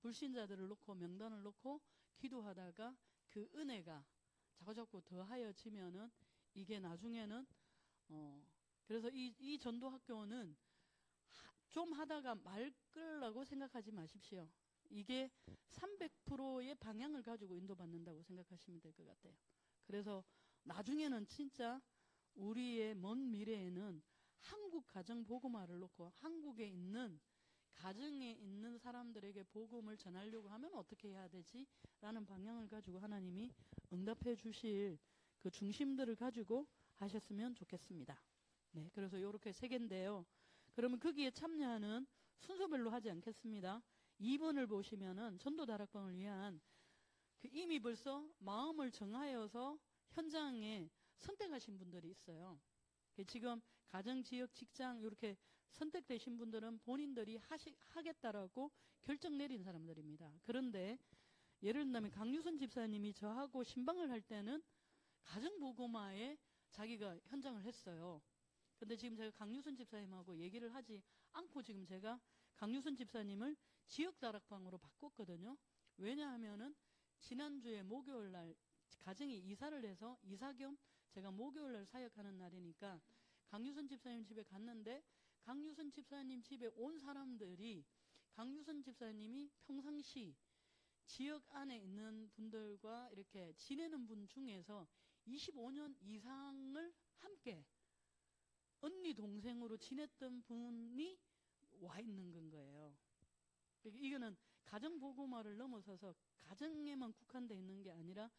불신자들을 놓고 명단을 놓고 기도하다가 그 은혜가 자꾸 자꾸 더 하여지면은 이게 나중에는 어 그래서 이, 이 전도 학교는 하- 좀 하다가 말 끌라고 생각하지 마십시오. 이게 300%의 방향을 가지고 인도받는다고 생각하시면 될 것 같아요. 그래서 나중에는 진짜 우리의 먼 미래에는 한국 가정 복음화를 놓고 한국에 있는 가정에 있는 사람들에게 복음을 전하려고 하면 어떻게 해야 되지? 라는 방향을 가지고 하나님이 응답해 주실 그 중심들을 가지고 하셨으면 좋겠습니다. 네, 그래서 이렇게 세 개인데요. 그러면 거기에 참여하는 순서별로 하지 않겠습니다. 2번을 보시면은 전도 다락방을 위한 그 이미 벌써 마음을 정하여서 현장에 선택하신 분들이 있어요. 그 지금 가정, 지역, 직장 이렇게 선택되신 분들은 본인들이 하시, 하겠다라고 결정 내린 사람들입니다. 그런데 예를 들면 강유선 집사님이 저하고 신방을 할 때는 가정보고마에 자기가 현장을 했어요. 근데 지금 제가 강유선 집사님하고 얘기를 하지 않고 지금 제가 강유선 집사님을 지역 다락방으로 바꿨거든요. 왜냐하면은 지난주에 목요일 날 가정이 이사를 해서 이사 겸 제가 목요일 날 사역하는 날이니까 강유선 집사님 집에 갔는데 강유선 집사님 집에 온 사람들이 강유선 집사님이 평상시 지역 안에 있는 분들과 이렇게 지내는 분 중에서 25년 이상을 함께 언니 동생으로 지냈던 분이 와 있는 건 거예요. 그러니까 이거는 가정 보고마를 넘어서서 가정에만 국한돼 있는 게 아니라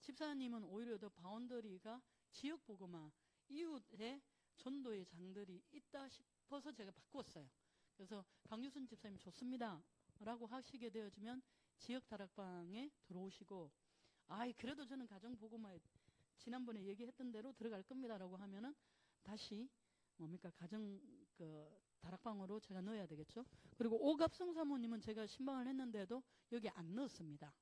집사님은 오히려 더 바운더리가 지역 보고마 이웃의 전도의 장들이 있다 싶 어서 제가 바꿨어요. 그래서 강유순 집사님 좋습니다. 라고 하시게 되어지면 지역 다락방에 들어오시고 아이 그래도 저는 가정 보고마에 지난번에 얘기했던 대로 들어갈 겁니다라고 하면은 다시 뭡니까 가정 그 다락방으로 제가 넣어야 되겠죠. 그리고 오갑성 사모님은 제가 신방을 했는데도 여기 안 넣었습니다.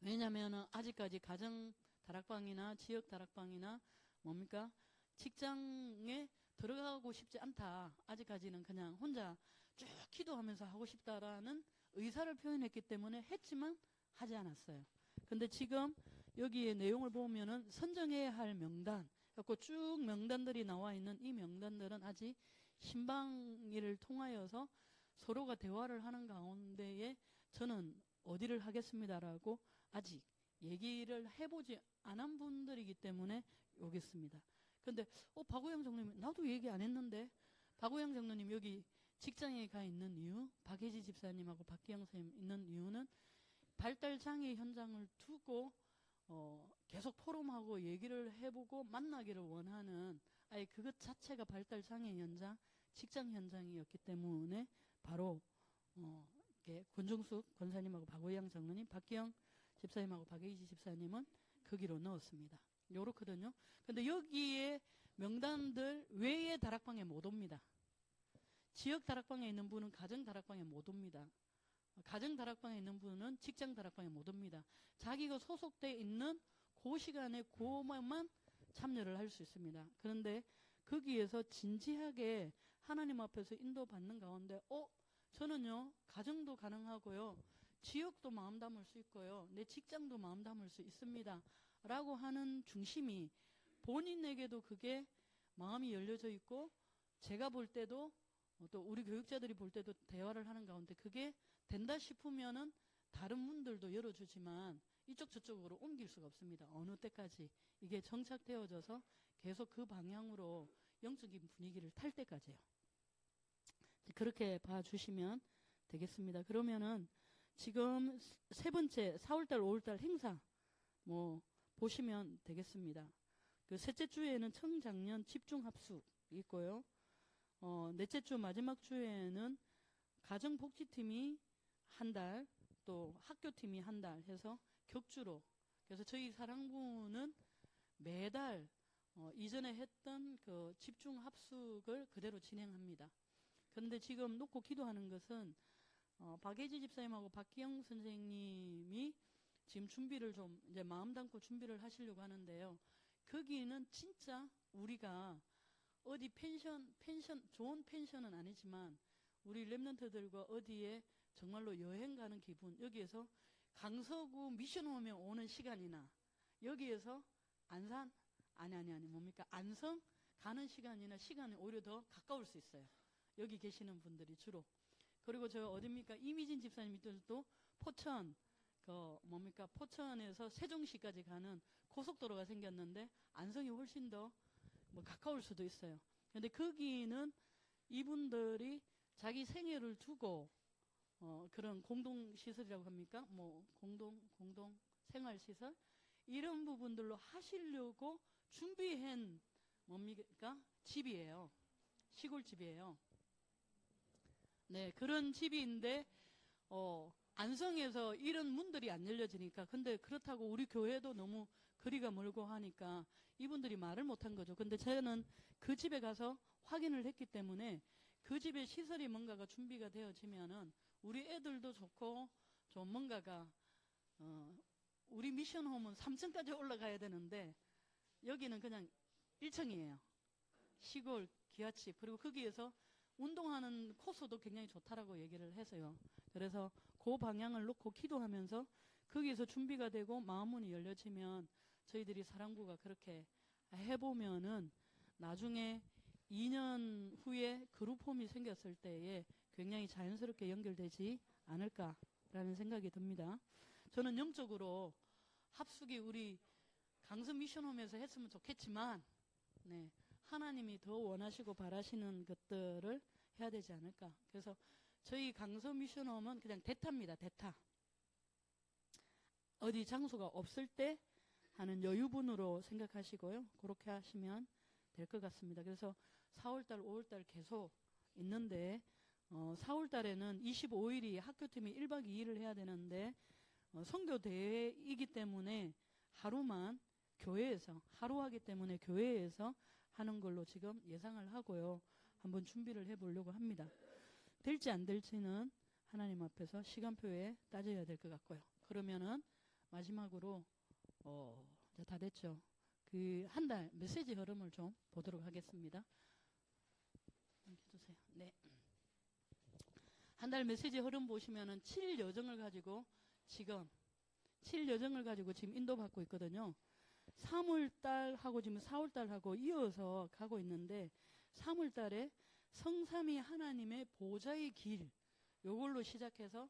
왜냐하면은 아직까지 가정 다락방이나 지역 다락방이나 뭡니까 직장에 들어가고 싶지 않다. 아직까지는 그냥 혼자 쭉 기도하면서 하고 싶다라는 의사를 표현했기 때문에 했지만 하지 않았어요. 근데 지금 여기에 내용을 보면은 선정해야 할 명단, 그래서 쭉 명단들이 나와 있는 이 명단들은 아직 신방일을 통하여서 서로가 대화를 하는 가운데에 저는 어디를 하겠습니다라고 아직 얘기를 해보지 않은 분들이기 때문에 여기 있습니다. 근데 어 박우영 장로님 나도 얘기 안 했는데 박우영 장로님 여기 직장에 가 있는 이유 박혜지 집사님하고 박기영 선생님 있는 이유는 발달 장애 현장을 두고 어 계속 포럼하고 얘기를 해보고 만나기를 원하는 아예 그것 자체가 발달 장애 현장 직장 현장이었기 때문에 바로 어 이렇게 권종숙 권사님하고 박우영 장로님 박기영 집사님하고 박혜지 집사님은 거기로 넣었습니다. 요렇거든요. 근데 여기에 명단들 외에 다락방에 못 옵니다. 지역 다락방에 있는 분은 가정 다락방에 못 옵니다. 가정 다락방에 있는 분은 직장 다락방에 못 옵니다. 자기가 소속돼 있는 그 시간에 그것만 참여를 할 수 있습니다. 그런데 거기에서 진지하게 하나님 앞에서 인도받는 가운데, 어, 저는요, 가정도 가능하고요, 지역도 마음 담을 수 있고요, 내 직장도 마음 담을 수 있습니다. 라고 하는 중심이 본인에게도 그게 마음이 열려져 있고, 제가 볼 때도 어, 또 우리 교육자들이 볼 때도 대화를 하는 가운데 그게 된다 싶으면은 다른 문들도 열어주지만 이쪽 저쪽으로 옮길 수가 없습니다. 어느 때까지 이게 정착되어져서 계속 그 방향으로 영적인 분위기를 탈 때까지요. 그렇게 봐주시면 되겠습니다. 그러면은 지금 세 번째 4월달, 5월달 행사 뭐 보시면 되겠습니다. 그 셋째 주에는 청작년 집중 합숙 있고요. 어, 넷째 주 마지막 주에는 가정복지팀이 한 달, 또 학교팀이 한 달 해서 격주로. 그래서 저희 사랑부는 매달 어, 이전에 했던 그 집중 합숙을 그대로 진행합니다. 그런데 지금 놓고 기도하는 것은 어, 박예지 집사님하고 박기영 선생님이 지금 준비를 좀 이제 마음 담고 준비를 하시려고 하는데요. 거기는 진짜 우리가 어디 펜션, 펜션, 좋은 펜션은 아니지만 우리 랩런트들과 어디에 정말로 여행 가는 기분 여기에서 강서구 미션홈에 오는 시간이나 여기에서 안산 아니 아니 아니 뭡니까 안성 가는 시간이나 시간이 오히려 더 가까울 수 있어요. 여기 계시는 분들이 주로 그리고 저 어딥니까 이미진 집사님들도 포천 그 뭡니까 포천에서 세종시까지 가는 고속도로가 생겼는데 안성이 훨씬 더 뭐 가까울 수도 있어요. 근데 거기는 이분들이 자기 생애를 두고 어 그런 공동 시설이라고 합니까? 뭐 공동 공동 생활 시설 이런 부분들로 하시려고 준비한 뭡니까? 집이에요. 시골 집이에요. 네, 그런 집인데 어 안성에서 이런 문들이 안 열려지니까 근데 그렇다고 우리 교회도 너무 거리가 멀고 하니까 이분들이 말을 못한 거죠. 근데 저는 그 집에 가서 확인을 했기 때문에 그 집에 시설이 뭔가가 준비가 되어지면은 우리 애들도 좋고 좀 뭔가가 어 우리 미션홈은 3층까지 올라가야 되는데 여기는 그냥 1층이에요. 시골 기아집 그리고 거기에서 운동하는 코스도 굉장히 좋다라고 얘기를 해서요. 그래서 그 방향을 놓고 기도하면서 거기에서 준비가 되고 마음문이 열려지면 저희들이 사랑구가 그렇게 해보면은 나중에 2년 후에 그룹홈이 생겼을 때에 굉장히 자연스럽게 연결되지 않을까라는 생각이 듭니다. 저는 영적으로 합숙이 우리 강서 미션홈에서 했으면 좋겠지만, 네, 하나님이 더 원하시고 바라시는 것들을 해야 되지 않을까. 그래서 저희 강서 미션 홈은 그냥 대타입니다. 대타. 어디 장소가 없을 때 하는 여유분으로 생각하시고요. 그렇게 하시면 될 것 같습니다. 그래서 4월달, 5월달 계속 있는데 어, 4월달에는 25일이 학교팀이 1박 2일을 해야 되는데 어, 선교 대회이기 때문에 하루만 교회에서 하루 하기 때문에 교회에서 하는 걸로 지금 예상을 하고요. 한번 준비를 해보려고 합니다. 될지 안 될지는 하나님 앞에서 시간표에 따져야 될 것 같고요. 그러면은 마지막으로 어, 이제 다 됐죠. 그 한 달 메시지 흐름을 좀 보도록 하겠습니다. 해주세요. 네. 한 달 메시지 흐름 보시면은 7 여정을 가지고 지금 7 여정을 가지고 지금 인도받고 있거든요. 3월 달하고 지금 4월 달하고 이어서 가고 있는데 3월 달에 성삼위 하나님의 보좌의 길 요걸로 시작해서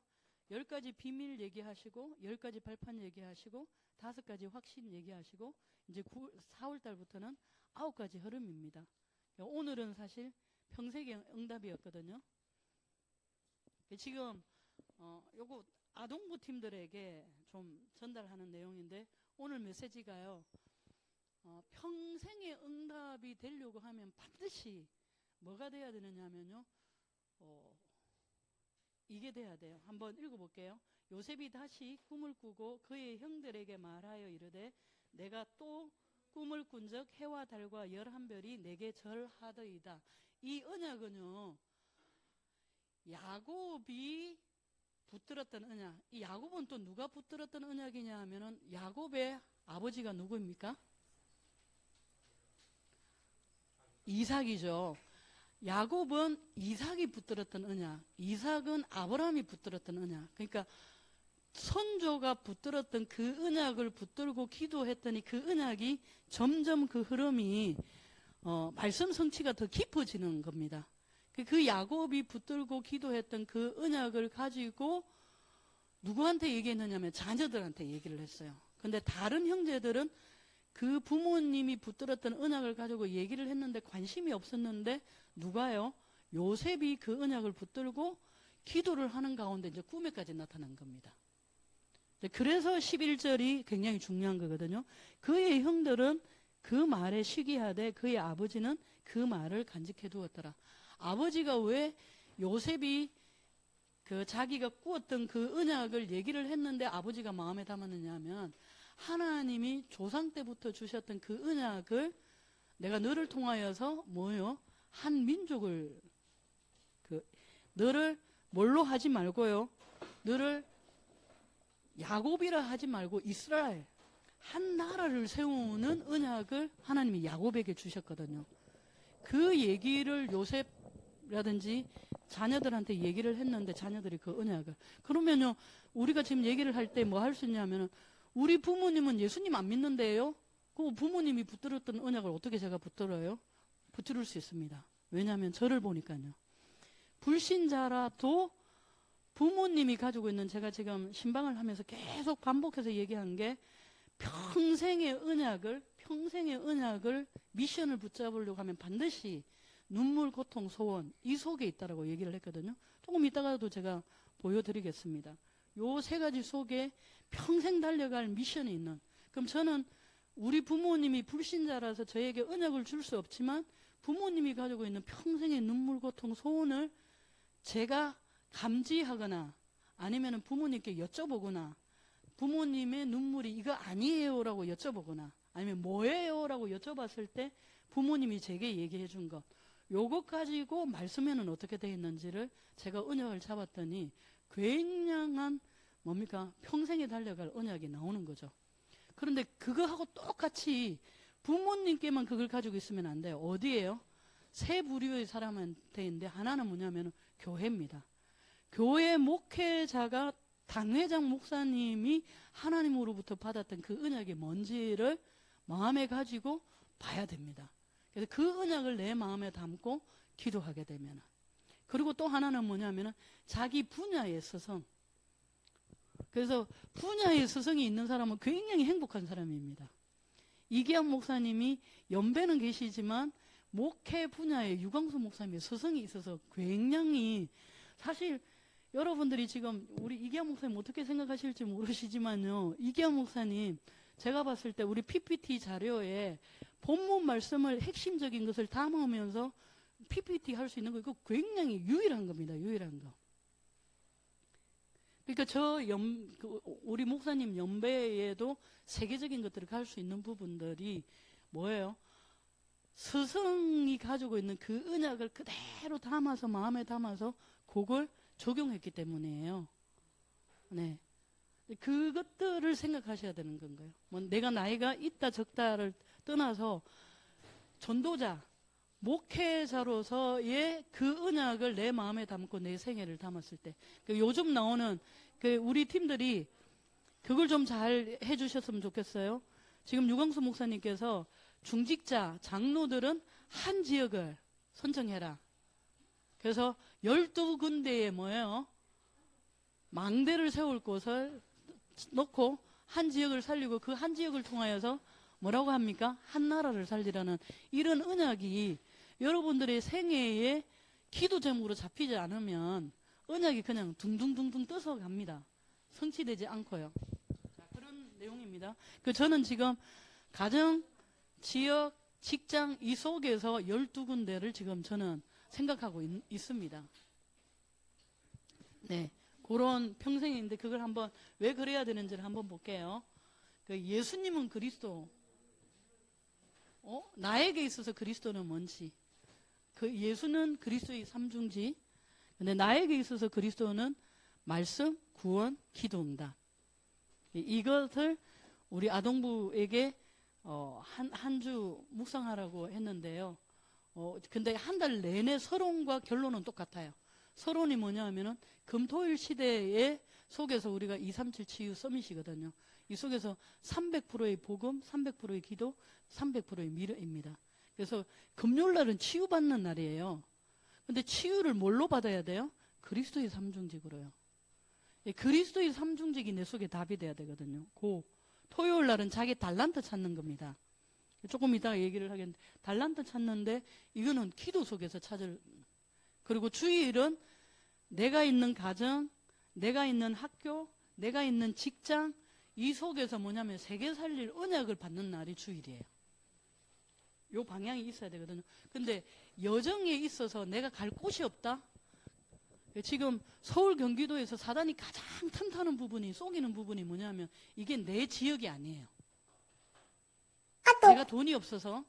10가지 비밀 얘기하시고 10가지 발판 얘기하시고 다섯 가지 확신 얘기하시고 이제 9, 4월 달부터는 아홉 가지 흐름입니다. 오늘은 사실 평생의 응답이었거든요. 지금 어 요거 아동부 팀들에게 좀 전달하는 내용인데 오늘 메시지가요. 어, 평생의 응답이 되려고 하면 반드시 뭐가 돼야 되느냐면요. 어, 이게 돼야 돼요. 한번 읽어볼게요. 요셉이 다시 꿈을 꾸고 그의 형들에게 말하여 이르되 내가 또 꿈을 꾼적 해와 달과 열한 별이 내게 절하더이다. 이 언약은요. 야곱이 붙들었던 언약. 이 야곱은 또 누가 붙들었던 언약이냐 하면은 야곱의 아버지가 누구입니까? 이삭이죠. 야곱은 이삭이 붙들었던 언약. 이삭은 아브라함이 붙들었던 언약. 그러니까 선조가 붙들었던 그 언약을 붙들고 기도했더니 그 언약이 점점 그 흐름이 어, 말씀 성취가 더 깊어지는 겁니다. 그- 그 야곱이 붙들고 기도했던 그 언약을 가지고 누구한테 얘기했느냐면 자녀들한테 얘기를 했어요. 근데 다른 형제들은 그 부모님이 붙들었던 언약을 가지고 얘기를 했는데 관심이 없었는데 누가요? 요셉이 그 언약을 붙들고 기도를 하는 가운데 이제 꿈에까지 나타난 겁니다. 그래서 11절이 굉장히 중요한 거거든요. 그의 형들은 그 말에 시기하되 그의 아버지는 그 말을 간직해 두었더라. 아버지가 왜 요셉이 그 자기가 꾸었던 그 언약을 얘기를 했는데 아버지가 마음에 담았느냐 하면 하나님이 조상 때부터 주셨던 그 언약을 내가 너를 통하여서 뭐요? 한 민족을 그 너를 뭘로 하지 말고요. 너를 야곱이라 하지 말고 이스라엘 한 나라를 세우는 언약을 하나님이 야곱에게 주셨거든요. 그 얘기를 요셉 라든지 자녀들한테 얘기를 했는데 자녀들이 그 언약을 그러면요 우리가 지금 얘기를 할 때 뭐 할 수 있냐면은 우리 부모님은 예수님 안 믿는데요 그 부모님이 붙들었던 언약을 어떻게 제가 붙들어요 붙들을 수 있습니다 왜냐하면 저를 보니까요 불신자라도 부모님이 가지고 있는 제가 지금 신방을 하면서 계속 반복해서 얘기한 게 평생의 언약을 평생의 언약을 미션을 붙잡으려고 하면 반드시 눈물, 고통, 소원 이 속에 있다라고 얘기를 했거든요. 조금 이따가도 제가 보여드리겠습니다. 요 세 가지 속에 평생 달려갈 미션이 있는. 그럼 저는 우리 부모님이 불신자라서 저에게 언약을 줄 수 없지만 부모님이 가지고 있는 평생의 눈물, 고통, 소원을 제가 감지하거나 아니면 부모님께 여쭤보거나 부모님의 눈물이 이거 아니에요라고 여쭤보거나 아니면 뭐예요라고 여쭤봤을 때 부모님이 제게 얘기해 준 것. 요것 가지고 말씀에는 어떻게 되어 있는지를 제가 언약을 잡았더니 굉장한 뭡니까? 평생에 달려갈 언약이 나오는 거죠. 그런데 그거하고 똑같이 부모님께만 그걸 가지고 있으면 안 돼요. 어디에요? 세 부류의 사람한테인데 하나는 뭐냐면 교회입니다. 교회 목회자가 당회장 목사님이 하나님으로부터 받았던 그 언약이 뭔지를 마음에 가지고 봐야 됩니다. 그래서 그 언약을 내 마음에 담고 기도하게 되면 그리고 또 하나는 뭐냐면은 자기 분야의 스성. 그래서 분야의 스성이 있는 사람은 굉장히 행복한 사람입니다. 이기한 목사님이 연배는 계시지만 목회 분야에 유광수 목사님의 스성이 있어서 굉장히 사실 여러분들이 지금 우리 이기한 목사님 어떻게 생각하실지 모르시지만요. 이기한 목사님 제가 봤을 때 우리 PPT 자료에 본문 말씀을 핵심적인 것을 담으면서 PPT 할 수 있는 거 이거 굉장히 유일한 겁니다. 유일한 거. 그러니까 저 연, 그 우리 목사님 연배에도 세계적인 것들을 갈 수 있는 부분들이 뭐예요? 스승이 가지고 있는 그 언약을 그대로 담아서 마음에 담아서 그걸 적용했기 때문이에요. 네. 그것들을 생각하셔야 되는 건가요? 뭐 내가 나이가 있다 적다를 떠나서 전도자, 목회자로서의 그 언약을 내 마음에 담고 내 생애를 담았을 때, 그 요즘 나오는 그 우리 팀들이 그걸 좀 잘 해주셨으면 좋겠어요. 지금 유광수 목사님께서 중직자, 장로들은 한 지역을 선정해라. 그래서 12군데에 뭐예요? 망대를 세울 곳을 놓고 한 지역을 살리고 그 한 지역을 통하여서 뭐라고 합니까? 한 나라를 살리라는 이런 언약이 여러분들의 생애에 기도 제목으로 잡히지 않으면 언약이 그냥 둥둥둥둥 떠서 갑니다. 성취되지 않고요. 자, 그런 내용입니다. 그 저는 지금 가정, 지역, 직장 이 속에서 12군데를 지금 저는 생각하고 있, 습니다 네. 그런 평생인데 그걸 한번 왜 그래야 되는지를 한번 볼게요. 그 예수님은 그리스도. 어? 나에게 있어서 그리스도는 뭔지. 그 예수는 그리스도의 삼중지. 근데 나에게 있어서 그리스도는 말씀, 구원, 기도입니다. 이것을 우리 아동부에게 어, 한, 한 주 묵상하라고 했는데요. 어, 근데 한 달 내내 서론과 결론은 똑같아요. 서론이 뭐냐 하면은 금토일 시대의 속에서 우리가 237 치유 서밋이거든요. 이 속에서 300%의 복음, 300%의 기도, 300%의 미래입니다. 그래서 금요일 날은 치유받는 날이에요. 근데 치유를 뭘로 받아야 돼요? 그리스도의 삼중직으로요. 예, 그리스도의 삼중직이 내 속에 답이 돼야 되거든요. 고 토요일 날은 자기 달란트 찾는 겁니다. 조금 이따가 얘기를 하겠는데 달란트 찾는데 이거는 기도 속에서 찾을 그리고 주일은 내가 있는 가정, 내가 있는 학교, 내가 있는 직장 이 속에서 뭐냐면 세계 살릴 언약을 받는 날이 주일이에요. 요 방향이 있어야 되거든요. 근데 여정에 있어서 내가 갈 곳이 없다? 지금 서울 경기도에서 사단이 가장 틈타는 부분이 속이는 부분이 뭐냐면 이게 내 지역이 아니에요. 내가 돈이 없어서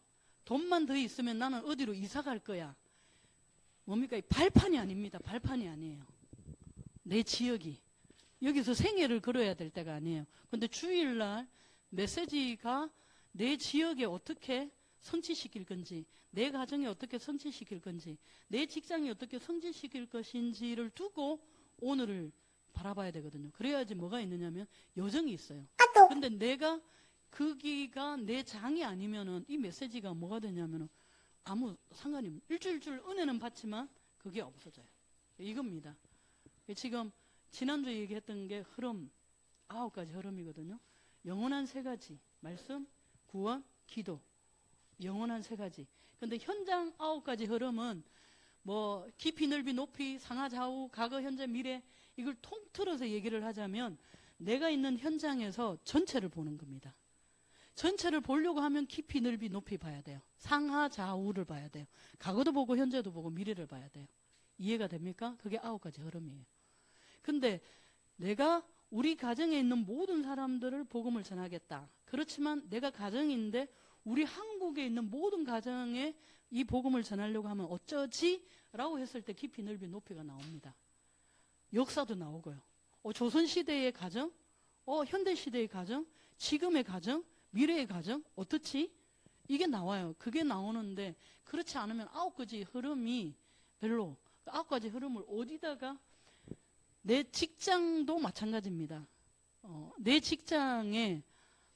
돈만 더 있으면 나는 어디로 이사 갈 거야. 뭡니까? 발판이 아닙니다. 발판이 아니에요. 내 지역이. 여기서 생애를 걸어야 될 때가 아니에요. 근데 주일날 메시지가 내 지역에 어떻게 성취시킬 건지, 내 가정이 어떻게 성취시킬 건지, 내 직장이 어떻게 성취시킬 것인지를 두고 오늘을 바라봐야 되거든요. 그래야지 뭐가 있느냐면 여정이 있어요. 근데 내가 거기가 내 장이 아니면은 이 메시지가 뭐가 되냐면은 아무 상관이 없 일주일줄 은혜는 받지만 그게 없어져요. 이겁니다. 지금 지난주에 얘기했던 게 흐름 아홉 가지 흐름이거든요. 영원한 세 가지 말씀, 구원, 기도. 영원한 세 가지. 근데 현장 아홉 가지 흐름은 뭐 깊이 넓이 높이 상하 좌우 과거 현재 미래 이걸 통틀어서 얘기를 하자면 내가 있는 현장에서 전체를 보는 겁니다. 전체를 보려고 하면 깊이 넓이 높이 봐야 돼요. 상하 좌우를 봐야 돼요. 과거도 보고 현재도 보고 미래를 봐야 돼요. 이해가 됩니까? 그게 아홉 가지 흐름이에요. 근데 내가 우리 가정에 있는 모든 사람들을 복음을 전하겠다. 그렇지만 내가 가정인데 우리 한국에 있는 모든 가정에 이 복음을 전하려고 하면 어쩌지? 라고 했을 때 깊이 넓이 높이가 나옵니다. 역사도 나오고요. 어, 조선시대의 가정, 어, 현대시대의 가정, 지금의 가정, 미래의 가정, 어떻지? 이게 나와요. 그게 나오는데, 그렇지 않으면 아홉 가지 흐름이 별로, 그 아홉 가지 흐름을 어디다가, 내 직장도 마찬가지입니다. 어, 내 직장에,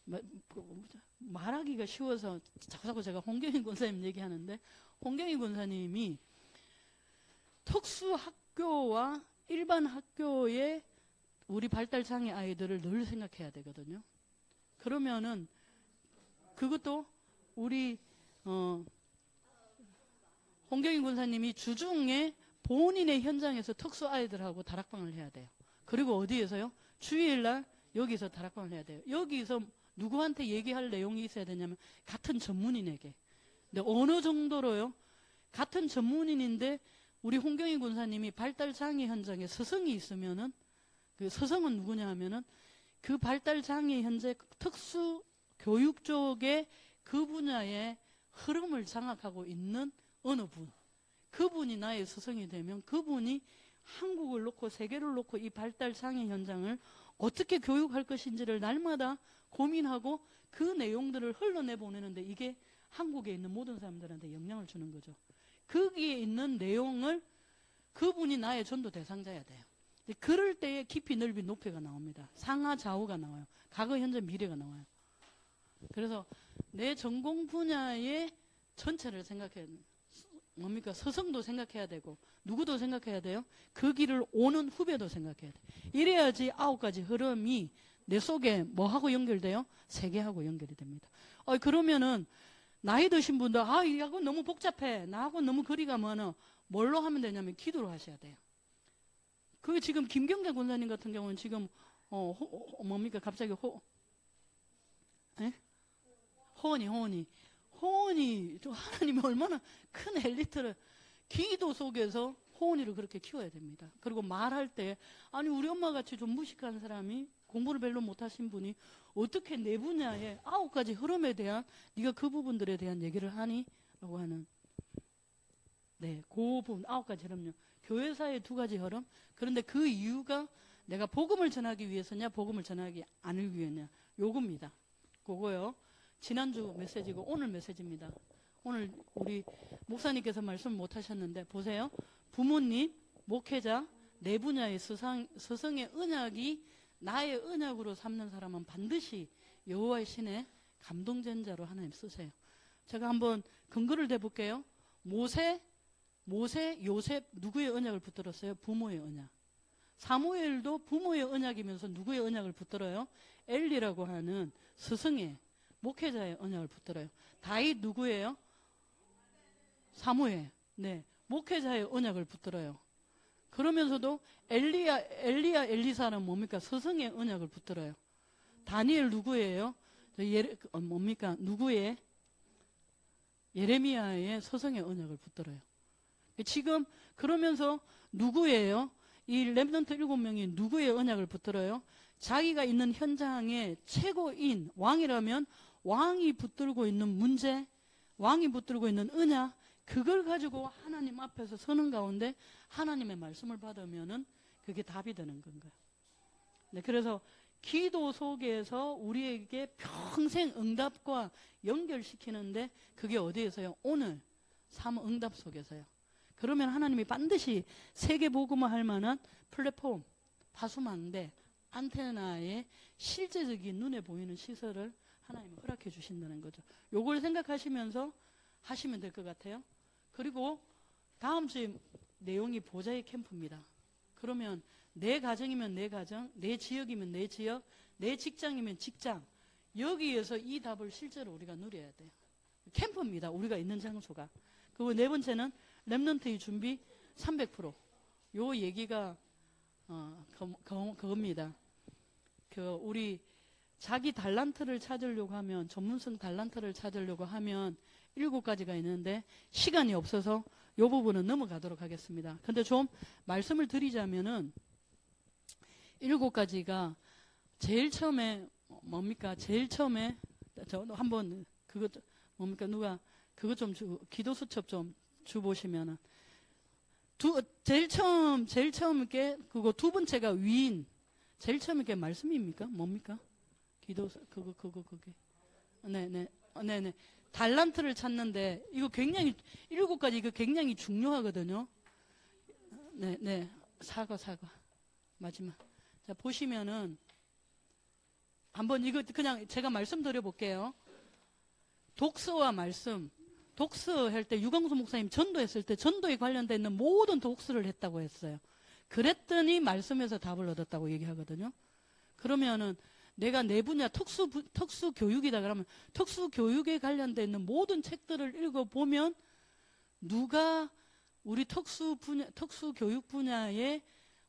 마- 그 뭐죠? 말하기가 쉬워서 자꾸 자꾸 제가 홍경희 권사님 얘기하는데, 홍경희 권사님이 특수학교와 일반 학교의 우리 발달장애 아이들을 늘 생각해야 되거든요. 그러면은 그것도 우리 어 홍경인 군사님이 주중에 본인의 현장에서 특수 아이들하고 다락방을 해야 돼요. 그리고 어디에서요? 주일날 여기서 다락방을 해야 돼요. 여기서 누구한테 얘기할 내용이 있어야 되냐면 같은 전문인에게. 근데 어느 정도로요? 같은 전문인인데 우리 홍경희 군사님이 발달 장애 현장에 서성이 있으면은 그 서성은 누구냐 하면은 그 발달 장애 현재 특수 교육 쪽에 그 분야의 흐름을 장악하고 있는 어느 분 그분이 나의 스승이 되면 그분이 한국을 놓고 세계를 놓고 이 발달 장애 현장을 어떻게 교육할 것인지를 날마다 고민하고 그 내용들을 흘러내 보내는데 이게 한국에 있는 모든 사람들한테 영향을 주는 거죠. 거기에 있는 내용을 그분이 나의 전도 대상자야 돼요. 그럴 때에 깊이 넓이 높이가 나옵니다. 상하 좌우가 나와요. 과거 현재 미래가 나와요. 그래서 내 전공 분야의 전체를 생각해 뭡니까 서성도 생각해야 되고 누구도 생각해야 돼요. 그 길을 오는 후배도 생각해야 돼. 이래야지 아홉 가지 흐름이 내 속에 뭐하고 연결돼요? 세계하고 연결이 됩니다. 어, 그러면은 나이 드신 분들 아 이하고 너무 복잡해 나하고 너무 거리가 멀어 뭘로 하면 되냐면 기도로 하셔야 돼요. 그게 지금 김경재 권사님 같은 경우는 지금 어, 호, 호- 뭡니까 갑자기 호 에? 호언이 호언이 호언이 저 하나님이 얼마나 큰 엘리트를 기도 속에서 호언이를 그렇게 키워야 됩니다. 그리고 말할 때 아니 우리 엄마 같이 좀 무식한 사람이 공부를 별로 못하신 분이 어떻게 내 분야의 아홉 가지 흐름에 대한 네가 그 부분들에 대한 얘기를 하니?라고 하는 네, 그 부분 아홉 가지 흐름요. 교회사의 두 가지 흐름. 그런데 그 이유가 내가 복음을 전하기 위해서냐, 복음을 전하기 않을 위해냐. 요겁니다. 그거요. 지난주 메시지고 오늘 메시지입니다. 오늘 우리 목사님께서 말씀 못 하셨는데 보세요. 부모님, 목회자, 내 분야의 스상, 스승의 언약이 나의 언약으로 삼는 사람은 반드시 여호와의 신의 감동전자로 하나님 쓰세요. 제가 한번 근거를 대볼게요. 모세, 모세, 요셉 누구의 언약을 붙들었어요? 부모의 언약. 사무엘도 부모의 언약이면서 누구의 언약을 붙들어요? 엘리라고 하는 스승의 목회자의 언약을 붙들어요. 다윗 누구예요? 사무엘. 네. 목회자의 언약을 붙들어요. 그러면서도 엘리야, 엘리야, 엘리사는 뭡니까? 스승의 언약을 붙들어요. 다니엘 누구예요? 저 예레, 어, 뭡니까? 누구의? 예레미야의 서성의 언약을 붙들어요. 지금 그러면서 누구예요? 이 랩런트 일곱 명이 누구의 언약을 붙들어요? 자기가 있는 현장의 최고인 왕이라면 왕이 붙들고 있는 문제, 왕이 붙들고 있는 언약, 그걸 가지고 하나님 앞에서 서는 가운데 하나님의 말씀을 받으면은 그게 답이 되는 건가요? 네, 그래서 기도 속에서 우리에게 평생 응답과 연결시키는데 그게 어디에서요? 오늘 삶 응답 속에서요. 그러면 하나님이 반드시 세계 복음화 할 만한 플랫폼, 파수망대, 안테나의 실제적인 눈에 보이는 시설을 하나님이 허락해 주신다는 거죠. 요걸 생각하시면서 하시면 될 것 같아요. 그리고 다음 주에 내용이 보좌의 캠프입니다. 그러면 내 가정이면 내 가정, 내 지역이면 내 지역, 내 직장이면 직장. 여기에서 이 답을 실제로 우리가 누려야 돼요. 캠프입니다. 우리가 있는 장소가. 그리고 네 번째는 랩런트의 준비 300%. 요 얘기가 어, 그, 그, 그겁니다. 그 우리 자기 달란트를 찾으려고 하면 전문성 달란트를 찾으려고 하면 일곱 가지가 있는데 시간이 없어서 요 부분은 넘어가도록 하겠습니다. 근데 좀 말씀을 드리자면은 일곱 가지가 제일 처음에 뭡니까? 제일 처음에 저 한번 그거 뭡니까? 누가 그거 좀 주, 기도 수첩 좀 주보시면은 두 제일 처음 제일 처음 게 그거 두 번째가 위인 제일 처음 게 말씀입니까? 뭡니까? 기도 수- 그거 그거 그게 네네 네네 달란트를 찾는데 이거 굉장히 일곱 가지 이거 굉장히 중요하거든요. 네네 사과 사과 마지막 자 보시면은 한번 이거 그냥 제가 말씀드려 볼게요. 독서와 말씀 독서 할 때 유광수 목사님 전도했을 때 전도에 관련돼 있는 모든 독서를 했다고 했어요. 그랬더니 말씀에서 답을 얻었다고 얘기하거든요. 그러면은 내가 내 분야 특수 부- 특수 교육이다 그러면 특수 교육에 관련돼 있는 모든 책들을 읽어 보면 누가 우리 특수 분야 특수 교육 분야에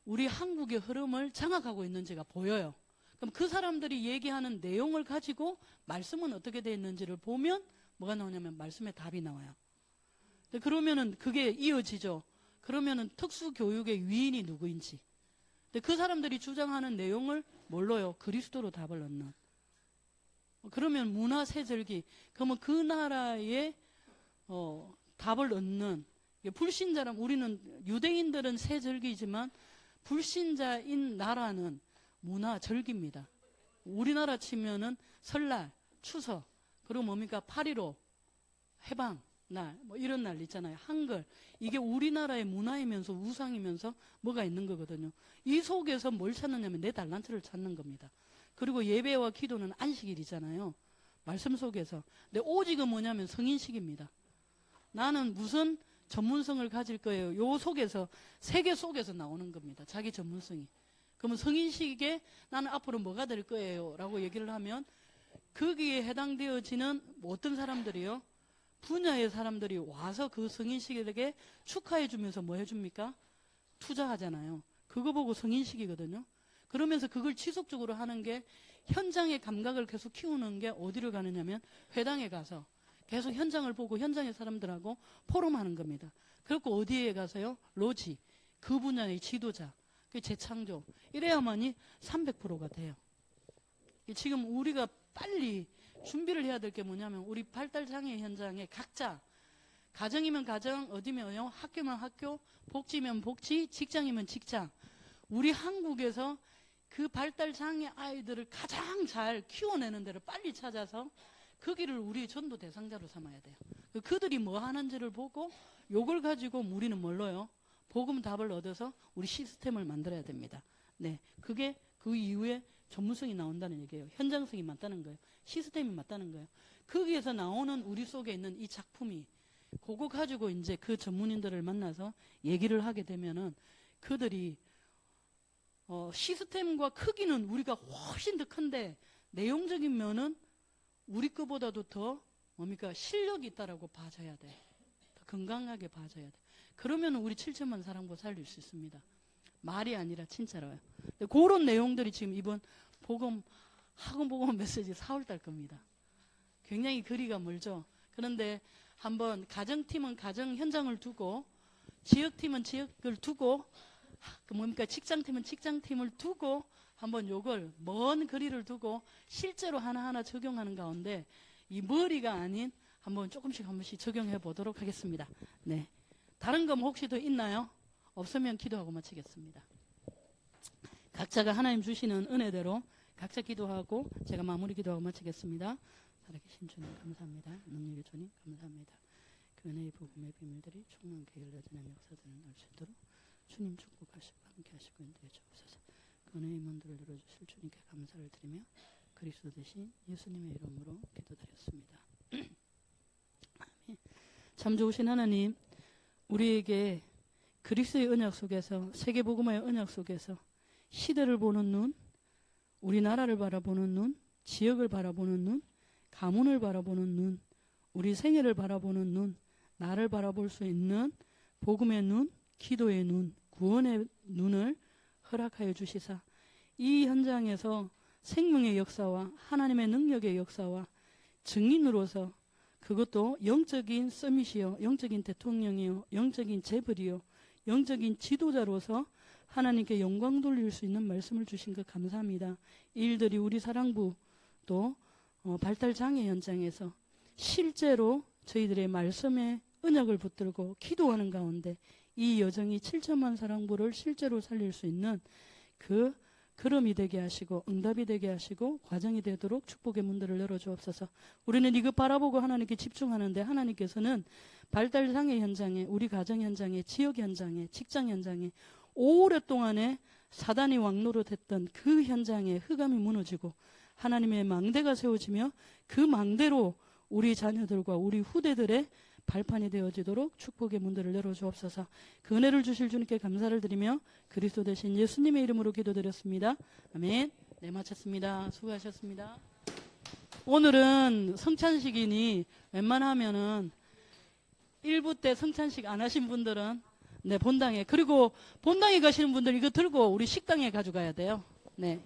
우리 한국의 흐름을 장악하고 있는지가 보여요. 그럼 그 사람들이 얘기하는 내용을 가지고 말씀은 어떻게 되어 있는지를 보면 뭐가 나오냐면 말씀에 답이 나와요. 그러면은 그게 이어지죠. 그러면은 특수 교육의 위인이 누구인지. 근데 그 사람들이 주장하는 내용을 뭘로요? 그리스도로 답을 얻는. 그러면 문화 세절기. 그러면 그 나라의 어, 답을 얻는 이게 불신자랑 우리는 유대인들은 세절기지만 불신자인 나라는 문화 절기입니다. 우리나라 치면은 설날, 추석, 그리고 뭡니까? 8.15 해방 날, 뭐 이런 날 있잖아요. 한글. 이게 우리나라의 문화이면서 우상이면서 뭐가 있는 거거든요. 이 속에서 뭘 찾느냐면 내 달란트를 찾는 겁니다. 그리고 예배와 기도는 안식일이잖아요. 말씀 속에서. 근데 오직은 뭐냐면 성인식입니다. 나는 무슨 전문성을 가질 거예요. 요 속에서, 세계 속에서 나오는 겁니다. 자기 전문성이. 그러면 성인식에 나는 앞으로 뭐가 될 거예요. 라고 얘기를 하면 거기에 해당되어지는 어떤 사람들이요? 분야의 사람들이 와서 그 성인식에게 축하해 주면서 뭐 해줍니까? 투자하잖아요. 그거 보고 성인식이거든요. 그러면서 그걸 지속적으로 하는 게 현장의 감각을 계속 키우는 게 어디를 가느냐면 회당에 가서 계속 현장을 보고 현장의 사람들하고 포럼하는 겁니다. 그리고 어디에 가서요? 로지, 그 분야의 지도자, 그 재창조 이래야만이 300%가 돼요. 지금 우리가 빨리 준비를 해야 될 게 뭐냐면 우리 발달 장애 현장에 각자 가정이면 가정, 어디면요, 학교면 학교, 복지면 복지, 직장이면 직장. 우리 한국에서 그 발달 장애 아이들을 가장 잘 키워내는 데를 빨리 찾아서 거기를 우리 전도 대상자로 삼아야 돼요. 그 그들이 뭐 하는지를 보고 요걸 가지고 우리는 뭘로요? 복음 답을 얻어서 우리 시스템을 만들어야 됩니다. 네, 그게 그 이후에 전문성이 나온다는 얘기예요. 현장성이 맞다는 거예요. 시스템이 맞다는 거예요. 거기에서 나오는 우리 속에 있는 이 작품이 그거 가지고 이제 그 전문인들을 만나서 얘기를 하게 되면은 그들이 어, 시스템과 크기는 우리가 훨씬 더 큰데 내용적인 면은 우리 거보다도 더 뭡니까 실력이 있다라고 봐줘야 돼. 더 건강하게 봐줘야 돼. 그러면 우리 7천만 사랑보 살릴 수 있습니다. 말이 아니라 진짜로요. 그런 내용들이 지금 이번 복음 학원 복음 메시지 4월달 겁니다. 굉장히 거리가 멀죠. 그런데 한번 가정팀은 가정 현장을 두고 지역팀은 지역을 두고 그 뭡니까 직장팀은 직장팀을 두고 한번 요걸 먼 거리를 두고 실제로 하나하나 적용하는 가운데 이 머리가 아닌 한번 조금씩 한 번씩 적용해 보도록 하겠습니다. 네. 다른 거뭐 혹시 더 있나요? 없으면 기도하고 마치겠습니다. 각자가 하나님 주시는 은혜대로 각자 기도하고 제가 마무리 기도하고 마치겠습니다. 살아계신 주님 감사합니다. 능력의 주님 감사합니다. 그 은혜의 복음의 비밀들이 충만케 열려지는 역사들을 알수 있도록 주님 축복하시고 함께 하시고 인도해 주옵소서. 그 은혜의 문들을 열어주실 주님께 감사를 드리며 그리스도 대신 예수님의 이름으로 기도드렸습니다. 참 좋으신 하나님, 우리에게 그리스도의 언약 속에서 세계 복음화의 언약 속에서 시대를 보는 눈, 우리나라를 바라보는 눈, 지역을 바라보는 눈, 가문을 바라보는 눈, 우리 생애를 바라보는 눈, 나를 바라볼 수 있는 복음의 눈, 기도의 눈, 구원의 눈을 허락하여 주시사. 이 현장에서 생명의 역사와 하나님의 능력의 역사와 증인으로서 그것도 영적인 서밋이요, 영적인 대통령이요, 영적인 재벌이요, 영적인 지도자로서 하나님께 영광 돌릴 수 있는 말씀을 주신 것 감사합니다. 이 일들이 우리 사랑부 또 어, 발달 장애 현장에서 실제로 저희들의 말씀에 언약을 붙들고 기도하는 가운데 이 여정이 7천만 사랑부를 실제로 살릴 수 있는 그 걸음이 되게 하시고 응답이 되게 하시고 과정이 되도록 축복의 문들을 열어 주옵소서. 우리는 이거 바라보고 하나님께 집중하는데 하나님께서는 발달 장애 현장에 우리 가정 현장에 지역 현장에 직장 현장에 오랫동안에 사단이 왕노릇했던 그 현장에 흑암이 무너지고 하나님의 망대가 세워지며 그 망대로 우리 자녀들과 우리 후대들의 발판이 되어지도록 축복의 문들을 열어 주옵소서. 그 은혜를 주실 주님께 감사를 드리며 그리스도 대신 예수님의 이름으로 기도드렸습니다. 아멘. 네 마쳤습니다. 수고하셨습니다. 오늘은 성찬식이니 웬만하면은 1부 때 성찬식 안 하신 분들은 네 본당에 그리고 본당에 가시는 분들 이거 들고 우리 식당에 가져가야 돼요. 네.